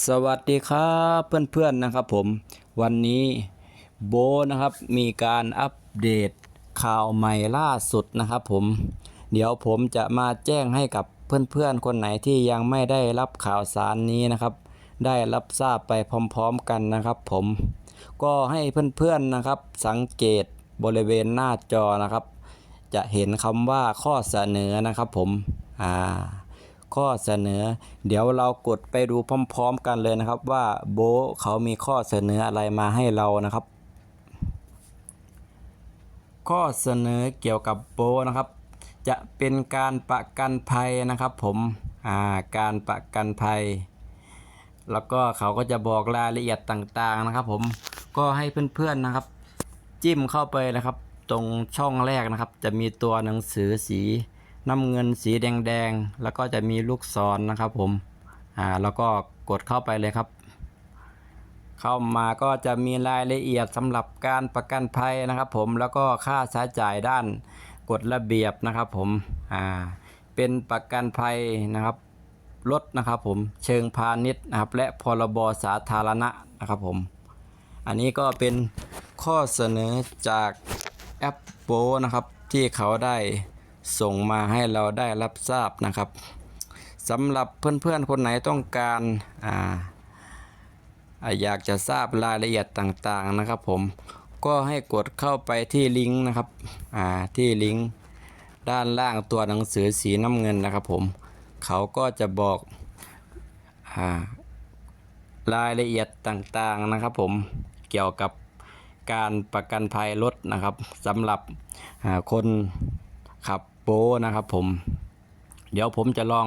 สวัสดีครับเพื่อนๆนะครับผมวันนี้โบนะครับมีการอัปเดตข่าวใหม่ล่าสุดนะครับผม เดี๋ยวผมจะมาแจ้งให้กับเพื่อนๆคนไหนที่ยังไม่ได้รับข่าวสารนี้นะครับ ได้รับทราบไปพร้อมๆกันนะครับผม ก็ให้เพื่อนๆนะครับ สังเกตบริเวณหน้าจอนะครับ จะเห็นคำว่าข้อเสนอนะครับผมอ่า ข้อเสนอ เดี๋ยวเรากดไปดูพร้อมๆกันเลยนะครับ ว่าโบเขามีข้อเสนออะไรมาให้เรานะครับ ข้อเสนอเกี่ยวกับโบนะครับ จะเป็นการประกันภัยนะครับผมอ่าการประกันภัย แล้วก็เขาก็จะบอกรายละเอียดต่างๆนะครับ ผมก็ให้เพื่อนๆนะครับ จิ้มเข้าไปนะครับ ตรงช่องแรกนะครับ จะมีตัวหนังสือสี น้ำเงินสีแดงๆ แล้วก็จะมีลูกศรนะครับผมอ่าแล้วก็กดเข้าไปเลยครับ เข้ามาก็จะมีรายละเอียดสำหรับการประกันภัยนะครับ ผมแล้วก็ค่าใช้จ่ายด้านกฎระเบียบนะครับ ผมอ่าเป็นประกันภัยนะครับรถนะครับผมเชิงพาณิชย์นะครับและพรบสาธารณะนะครับผม อันนี้ก็เป็นข้อเสนอจากแอปโปนะครับที่เขาได้ ส่งมาให้เราได้รับทราบนะครับสำหรับเพื่อนๆคนไหนต้องการอ่าอยากจะทราบรายละเอียดต่างๆนะครับ ผมก็ให้กดเข้าไปที่ลิงก์นะครับอ่าที่ลิงก์ด้านล่างตัวหนังสือสีน้ำเงินนะครับ ผมเขาก็จะบอกอ่ารายละเอียดต่างๆนะครับ ผมเกี่ยวกับการประกันภัยรถนะครับสำหรับคนขับ โป้นะครับผม เดี๋ยวผมจะลอง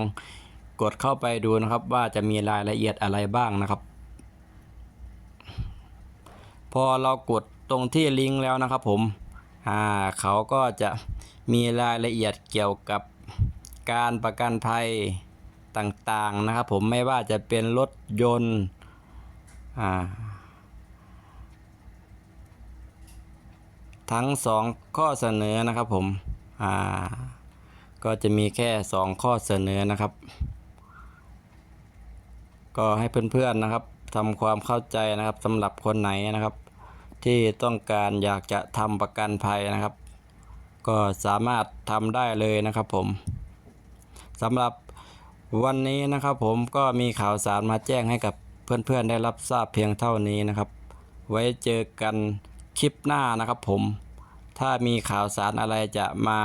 กดเข้าไปดูนะครับ ว่าจะมีรายละเอียดอะไรบ้างนะครับ พอเรากดตรงที่ลิงก์แล้วนะครับ ผมอ่าเขาก็จะมีรายละเอียดเกี่ยวกับการประกันภัยต่างๆนะครับ ผมไม่ว่าจะเป็นรถยนต์อ่าทั้งสองข้อเสนอนะครับผม อ่าก็จะมีแค่สองข้อเสนอนะครับ ก็ให้เพื่อนๆนะครับทำความเข้าใจนะครับสำหรับคนไหนนะครับ ที่ต้องการอยากจะทำประกันภัยนะครับ ก็สามารถทำได้เลยนะครับผมสำหรับวันนี้นะครับผมก็มีข่าวสารมาแจ้งให้กับเพื่อนๆได้รับทราบเพียงเท่านี้นะครับ ไว้เจอกันคลิปหน้านะครับผม ถ้ามีข่าวสารอะไรจะมา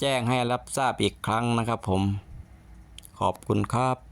แจ้งให้รับทราบอีกครั้งนะครับผม ขอบคุณครับ